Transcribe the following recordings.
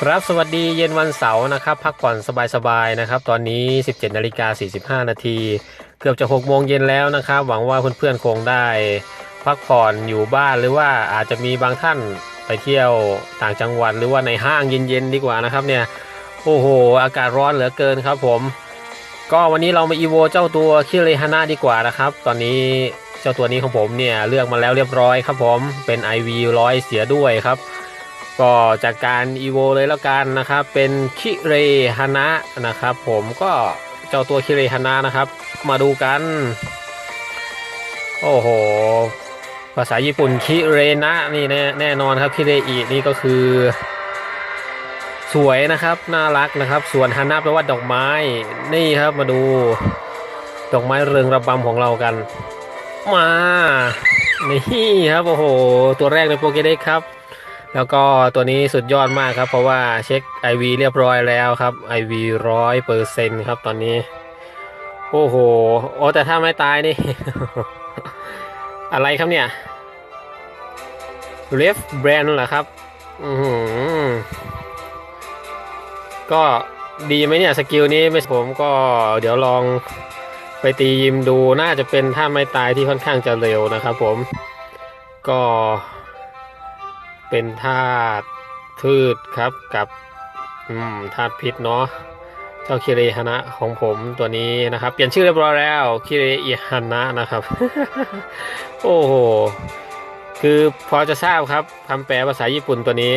ครับสวัสดีเย็นวันเสาร์นะครับ พักผ่อนสบายๆนะครับ ตอนนี้ 17นาฬิกา45 นาที เกือบจะ6โมงเย็นแล้วนะครับ หวังว่าเพื่อนๆคงได้ พักผ่อนอยู่บ้านหรือว่าอาจจะมีบางท่านไปเที่ยวต่างจังหวัด หรือว่าในห้างเย็นๆดีกว่านะครับเนี่ยโอ้โห อากาศร้อนเหลือเกินครับผม ก็วันนี้เรามาอีโวเจ้าตัวคิเรฮาน่าดีกว่านะครับ ตอนนี้เจ้าตัวนี้ของผมเนี่ยเลือกมาแล้วเรียบร้อยครับผมเป็น IV ร้อยเสียด้วยครับ ก็จากการอีโวเลยแล้วกันนะครับ เป็นคิเรฮานะนะครับ ผมก็เจ้าตัวคิเรฮานะนะครับ มาดูกัน โอ้โห ภาษาญี่ปุ่นคิเรนะนี่แน่แน่นอนครับคิเรอินี่ก็คือ สวยนะครับน่ารักนะครับ ส่วนฮานะแปลว่าดอกไม้นี่ครับมาดูดอกไม้เรืองระบำของเรากัน มา นี่ครับโอ้โห ตัวแรกในโปเกเด็กครับ แล้วก็ตัวนี้สุดยอดมากครับ เพราะว่าเช็ค IV เรียบร้อยแล้วครับ IV ร้อยเปอร์เซ็นต์ครับตอนนี้ โอ้โห โอ้แต่ถ้าไม่ตายนี่ อะไรครับเนี่ยเ e ฟแบรนด์เหรอครับ อือก็ดีไหมเนี่ย สกิลนี้ไม่ผมก็เดี๋ยวลองไปตียิมดูน่าจะเป็นถ้าไม่ตายที่ค่อนข้างจะเร็วนะครับผมก็ เป็นธาตุพืชครับกับธาตุพิษเนาะเจ้าคิเรฮานะของผมตัวนี้นะครับ เปลี่ยนชื่อเรียบร้อยแล้วคิเรอิฮานะนะครับ โอ้โหคือพอจะทราบครับคำแปลภาษาญี่ปุ่นตัวนี้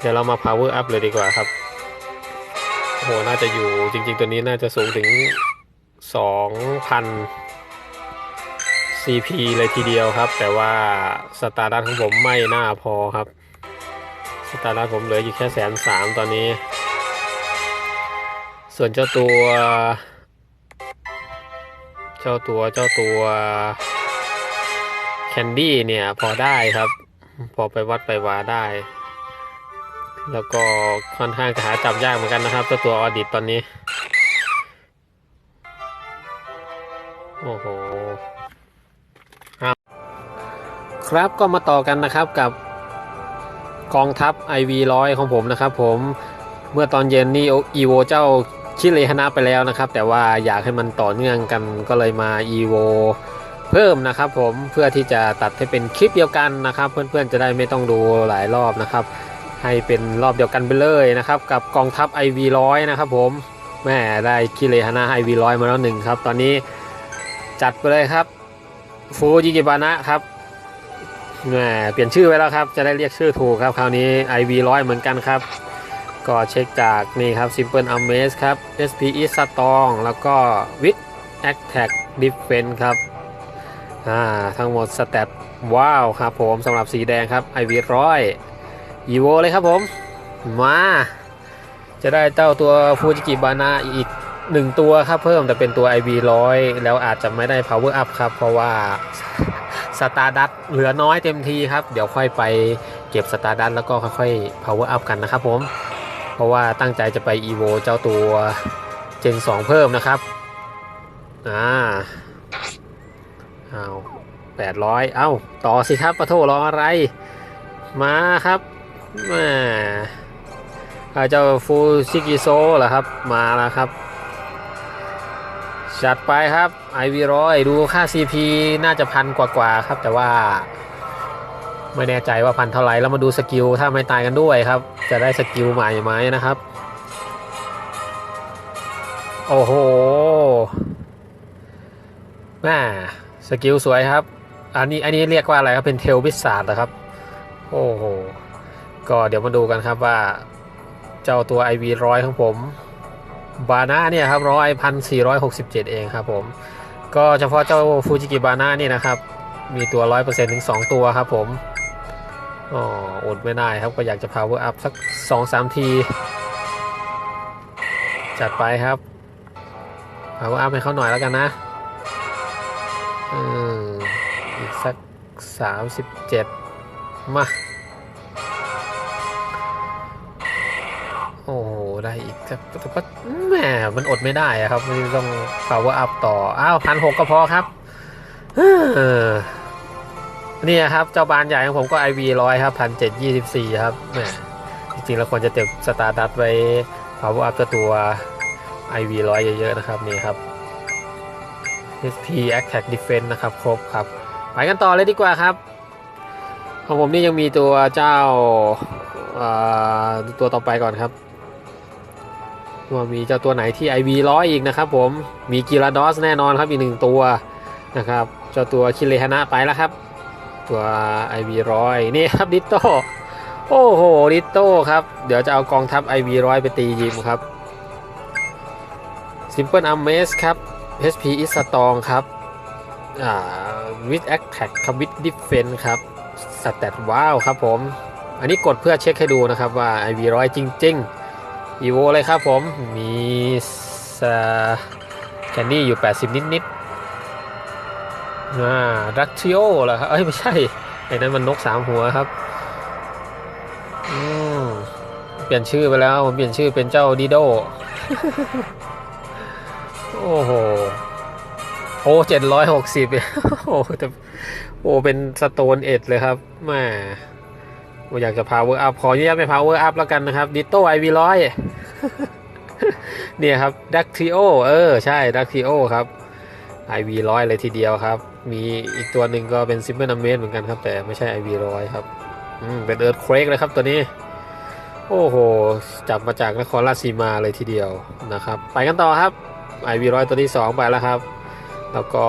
เดี๋ยวเรามา power up เลยดีกว่าครับโอ้โหน่าจะอยู่จริง ๆ ตัวนี้น่าจะสูงถึง 2,000 CP เลยทีเดียวครับ แต่ว่าสตาร์ดัตของผมไม่น่าพอครับ สตาร์ดัตผมเหลืออยู่แค่แสนสามตอนนี้ ส่วนเจ้าตัว เจ้าตัวเจ้าตัวแคนดี้เนี่ยพอได้ครับ พอไปวัดไปวาได้ แล้วก็ค่อนข้างจะหาจับยากเหมือนกันนะครับเจ้าตัวออดิตตอนนี้ โอ้โห ครับก็มาต่อกันนะครับกับกองทัพ IV ร้อยของผมนะครับ ผมเมื่อตอนเย็นนี่อีโวเจ้าชิเลฮนะไปแล้วนะครับ แต่ว่าอยากให้มันต่อเนื่องกันก็เลยมาอีโวเพิ่มนะครับ ผมเพื่อที่จะตัดให้เป็นคลิปเดียวกันนะครับ เพื่อนๆจะได้ไม่ต้องดูหลายรอบนะครับ ให้เป็นรอบเดียวกันไปเลยนะครับ กับกองทัพ IV ร้อยนะครับ ผมแม่ได้คิเลฮนะ IV ร้อยมาแล้วหนึ่งครับ ตอนนี้จัดไปเลยครับฟูจิกิบานะครับ แหมเปลี่ยนชื่อไว้แล้วครับ จะได้เรียกชื่อถูกครับ คราวนี้ IV ร้อยเหมือนกันครับ ก็เช็คจากนี่ครับ Simple Amaze ครับ SPE Strong แล้วก็ With Attack Defense ครับอ่าทั้งหมดสเตตว้าวครับผมสำหรับสีแดงครับ IV ร้อยอีโวเลยครับผม มาจะได้เจ้าตัวฟูจิกิบานาอีกหนึ่งตัวครับเพิ่มแต่เป็นตัว IV ร้อยแล้วอาจจะไม่ได้ Power Up ครับ เพราะว่า สตาร์ดัตเหลือน้อยเต็มทีครับ เดี๋ยวค่อยไปเก็บสตาร์ดัตแล้วก็ค่อยๆ power up กันนะครับผม เพราะว่าตั้งใจจะไป evo เจ้าตัวเจน 2 เพิ่มนะครับ อ่าเอาแปดร้อยเอ้า ต่อสิครับปะโทรออะไร มาครับแม่อ่าเจ้าฟูซิกิโซเหรอครับ มาแล้วครับ จัดไปครับไอวีร้อยดูค่า CP น่าจะพันกว่าๆครับ แต่ว่า ไม่แน่ใจว่าพันเท่าไหร่แล้วมาดูสกิลถ้าไม่ตายกันด้วยครับ จะได้สกิลใหม่ไหมนะครับ โอ้โหแม่สกิลสวยครับ อันนี้อันนี้เรียกว่าอะไรครับเป็นเทลวิสาดนะครับ โอ้โห ก็เดี๋ยวมาดูกันครับว่า เจ้าตัว IV ร้อยของผม บาน่าเนี่ยครับร้อยพันสี่ร้อยหกสิบเจ็ดเองครับผม ก็เฉพาะเจ้าฟูจิกิบาน่านี่นะครับ มีตัวร้อยเปอร์เซ็นต์ถึงสองตัวครับผมอ๋ออดไม่ได้ครับก็อยากจะ power up สักสองสามที จัดไปครับ power up ให้เขาหน่อยแล้วกันนะอืมอีกสักสามสิบเจ็ดมา ได้อีกครับแต่ก็แหมมันอดไม่ได้อะครับมันต้อง power up ต่อ อ้าวพันหกก็พอครับเนี่ครับ เจ้าบานใหญ่ของผมก็ IV ร้อยครับพันเจ็ดยี่สิบสี่ครับแหมจริงๆแล้วควรจะเต็มสตาร์ดัตไว้ power up ตัว IV ร้อยเยอะๆนะครับนี่ครับ HP Attack Defense นะครับ ครบครับ ไปกันต่อเลยดีกว่าครับ ของผมนี่ยังมีตัวเจ้าตัวต่อไปก่อนครับ ว่ามีเจ้าตัวไหนที่ IV ร้อยอีกนะครับผมมีกิราดอสแน่นอนครับอีกหนึ่งตัวนะครับเจ้าตัวคิเลฮนะไปแล้วครับ ตัว IV ร้อยนี่ครับดิโต้โอ้โหดิโต้ครับ เดี๋ยวจะเอากองทัพ IV ร้อยไปตียิมครับ Simple a r m a c e ครับ HP is strong ครับอ่า with attack ครับ with defense ครับสเตตว้าวครับผม อันนี้กดเพื่อเช็คให้ดูนะครับว่า IV ร้อยจริง ๆ อีโวเลยครับผม มีแคนนี่อยู่ 80 นิดนิดๆอ่าดักทิโอเหรอครับ เอ้ย ไม่ใช่ ไอ้นั้นมันนกสามหัวครับ อืมเปลี่ยนชื่อไปแล้ว ผมเปลี่ยนชื่อเป็นเจ้าดิโด โอ้โห โอ้เจ็ดร้อยหกสิบโอ้แต่โอ้ เป็นสโตนเอ็ดเลยครับแม่ผมอยากจะ power up ขออนุญาตไม่ power up แล้วกันนะครับ ดิโต้ไอวีร้อย เนี่ยครับดักทิโอเออ ใช่ดักทิโอครับ IV ร้อยเลยทีเดียวครับ มีอีกตัวหนึ่งก็เป็นซิมเ l อร์นเมนเหมือนกันครับ แต่ไม่ใช่ IV ร้อยครับอืมเป็นเอิร์ธเควกเลยครับตัวนี้ โอ้โห จับมาจากนครราชสีมาเลยทีเดียวนะครับ ไปกันต่อครับ IV ร้อยตัวที่ 2 ไปแล้วครับ แล้วก็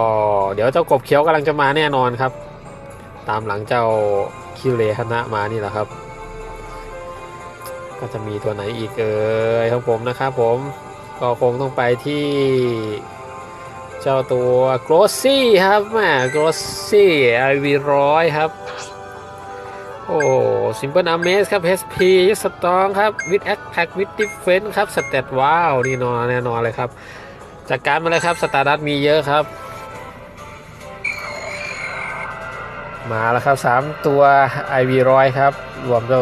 เดี๋ยวเจ้ากบเขียวกำลังจะมาแน่นอนครับ ตามหลังเจ้าคิเลฮนะมานี่แหละครับ ก็จะมีตัวไหนอีกเอ่ยของผมนะครับผมก็คงต้องไปที่ เจ้าตัวโกลซี่ครับแหมโกลซี่ไอวีร้อยครับ โอ้ซิมเปิลอเมสครับ HP สตรองครับวิดแอคแท็กวิดดิฟเฟนครับสเตตว้าวนี่นอนแน่นอนเลยครับ จากการมาเลยครับสตาร์ดัตมีเยอะครับ มาแล้วครับ 3 ตัว IV ร้อยครับ รวมเจ้า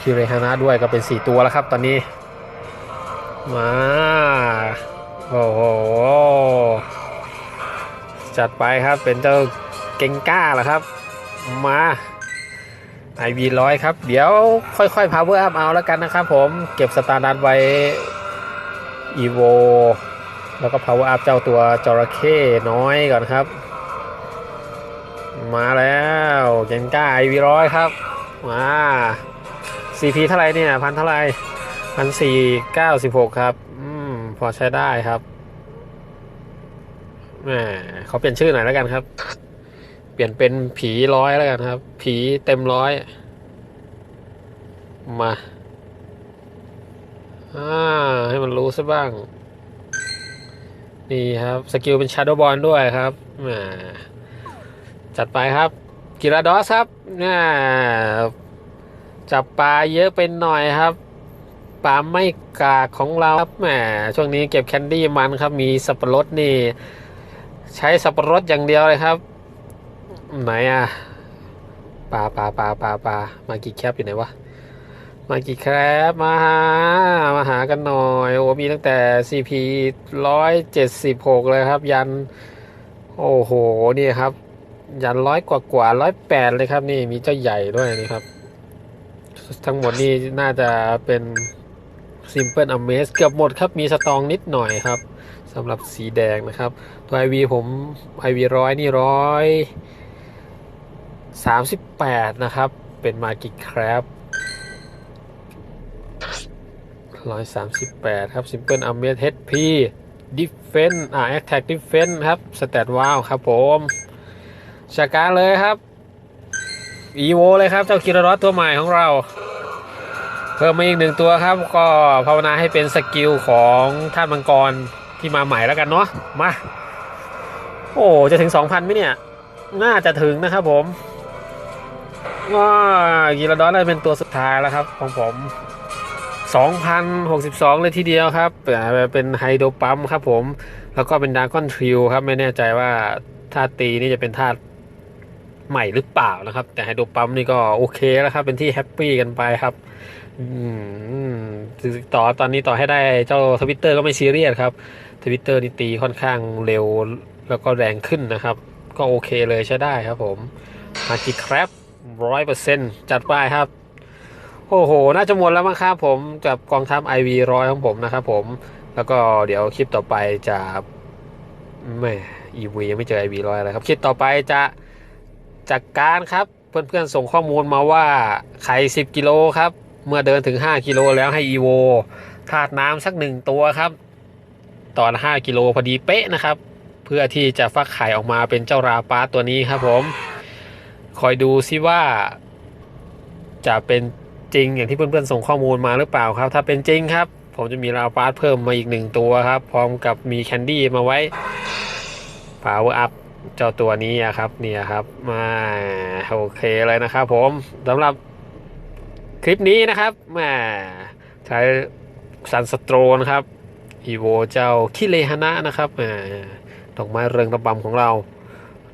คิเรฮานะด้วยก็เป็น 4 ตัวแล้วครับตอนนี้ มา โอ้โห จัดไปครับเป็นเจ้าเก่งก้าเหรอครับ มา IV ร้อยครับ เดี๋ยวค่อยๆ power up เอาแล้วกันนะครับผมเก็บสตาร์ดัตไว้ evo แล้วก็ power up เจ้าตัวจระเข้น้อยก่อนครับ มาแล้วเจนก้าไอวีร้อยครับ มา CP เท่าไรเนี่ยพันเท่าไรพันสี่เก้าสิบหกครับ อืม พอใช้ได้ครับแหมเขาเปลี่ยนชื่อหน่อยแล้วกันครับ เปลี่ยนเป็นผีร้อยแล้วกันครับ ผีเต็มร้อย มาอ่าให้มันรู้ซะบ้าง นี่ครับ สกิลเป็นชาร์โดบอลด้วยครับแหมจัดไปครับ กิราดอสครับน่า จับปลาเยอะเป็นหน่อยครับปลาไม่กากของเราครับแหมช่วงนี้เก็บแคนดี้มันครับ มีสับปะรดนี่ ใช้สับปะรดอย่างเดียวเลยครับ ไหนอะปลาปลาปลาปลาปลามากี่แคปอยู่ไหนวะมากี่แคปมาหามาหากันหน่อยโอ้มีตั้งแต่ CP ร้อยเจ็ดสิบหกเลยครับ ยัน โอ้โห นี่ครับ ยันร้อยกว่ากว่าร้อยแปดเลยครับ นี่มีเจ้าใหญ่ด้วยนี่ครับ ทั้งหมดนี่น่าจะเป็น Simple a m a z e เกือบหมดครับมีสตองนิดหน่อยครับสำหรับสีแดงนะครับ ตัว IV ผม IV ร้อยนี่ร้อยสามสิบแปดนะครับ เป็นมากิแครบร้อยสามสิบแปดครับ Simple a m a z e HP Defense อ่า Attack Defense ครับ Stat ว้าวครับผมจาการเลยครับอีโวเลยครับ เจ้าคิรารอสตัวใหม่ของเรา เพิ่มมาอีกหนึ่งตัวครับ ก็ภาวนาให้เป็นสกิลของท่านมังกรที่มาใหม่แล้วกันเนาะมา โอ้จะถึง 2,000ไหมเนี่ย น่าจะถึงนะครับผมว้ากิรารอสได้เป็นตัวสุดท้ายแล้วครับ ของผม 2,062 เลยทีเดียวครับเป็นไฮโดรปั๊มครับผม แล้วก็เป็นดาร์กอนทริวครับ ไม่แน่ใจว่าท่าตีนี่จะเป็นท่าใหม่หรือเปล่านะครับ แต่ไฮโดรปั๊มนี่ก็โอเคแล้วครับ เป็นที่แฮปปี้กันไปครับ ต่อตอนนี้ต่อให้ได้เจ้าทวิตเตอร์ก็ไม่ซีเรียสครับทวิตเตอร์นี่ตีค่อนข้างเร็วแล้วก็แรงขึ้นนะครับ ก็โอเคเลยใช้ได้ครับผมมาจิครับร้อยเปอร์เซ็นต์จัดไปครับ โอ้โห น่าจะหมดแล้วมั้งครับผมกับกองทัพ IV ร้อยของผมนะครับผม แล้วก็เดี๋ยวคลิปต่อไปจะแม่ EV ยังไม่เจอ IV ร้อยอะไรครับ คลิปต่อไปจะจากการครับ เพื่อนๆส่งข้อมูลมาว่าไข่10 กิโลครับ เมื่อเดินถึง 5 กิโลแล้วให้ EVO ธาตุน้ำสักหนึ่งตัวครับ ตอน 5 กิโลพอดีเป๊ะนะครับ เพื่อที่จะฟักไข่ออกมาเป็นเจ้าราปาร์ตตัวนี้ครับผม คอยดูซิว่า จะเป็นจริงอย่างที่เพื่อนๆส่งข้อมูลมาหรือเปล่าครับ ถ้าเป็นจริงครับ ผมจะมีราปาร์ตเพิ่มมาอีกหนึ่งตัวครับ พร้อมกับมีแคนดี้มาไว้ power up เจ้าตัวนี้ครับเนี่ยครับมาโอเคเลยนะครับผมสำหรับ คลิปนี้นะครับมใช้ซันสโตรนะครับอีโวเจ้าคิเลฮานะนะครับดอกไม้เรืองระบำของเรา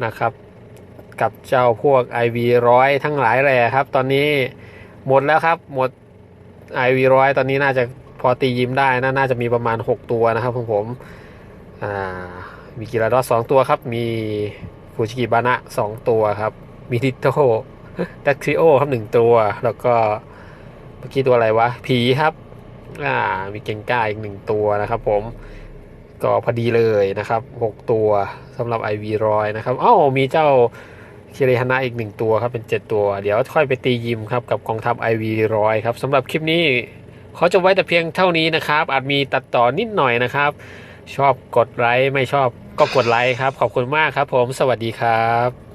นะครับ กับเจ้าพวก IV ร้อยทั้งหลายแหล่ครับ ตอนนี้หมดแล้วครับหมด IV ร้อยตอนนี้น่าจะพอตียิ้มได้นะน่าจะมีประมาณ 6 ตัวนะครับของผมอ่ามีกิราดอสสองตัวครับ มีฟูชิกิบานะสองตัวครับ มีทิโตดัคซิโอครับหนึ่งตัว แล้วก็ มื่อกี้ตัวอะไรวะ ผีครับ อ่า มีเกงก้าอีกหนึ่งตัวนะครับผม ก็พอดีเลยนะครับ 6 ตัวสำหรับ IV ร้อยนะครับอ้าวมีเจ้าคิริฮานะอีกหนึ่งตัวครับเป็น 7 ตัว เดี๋ยวค่อยไปตียิมครับกับกองทัพ IV ร้อยครับสำหรับคลิปนี้ขอจบไว้แต่เพียงเท่านี้นะครับ อาจมีตัดต่อนิดหน่อยนะครับ ชอบกดไลค์ไม่ชอบก็กดไลค์ครับ ขอบคุณมากครับผม สวัสดีครับ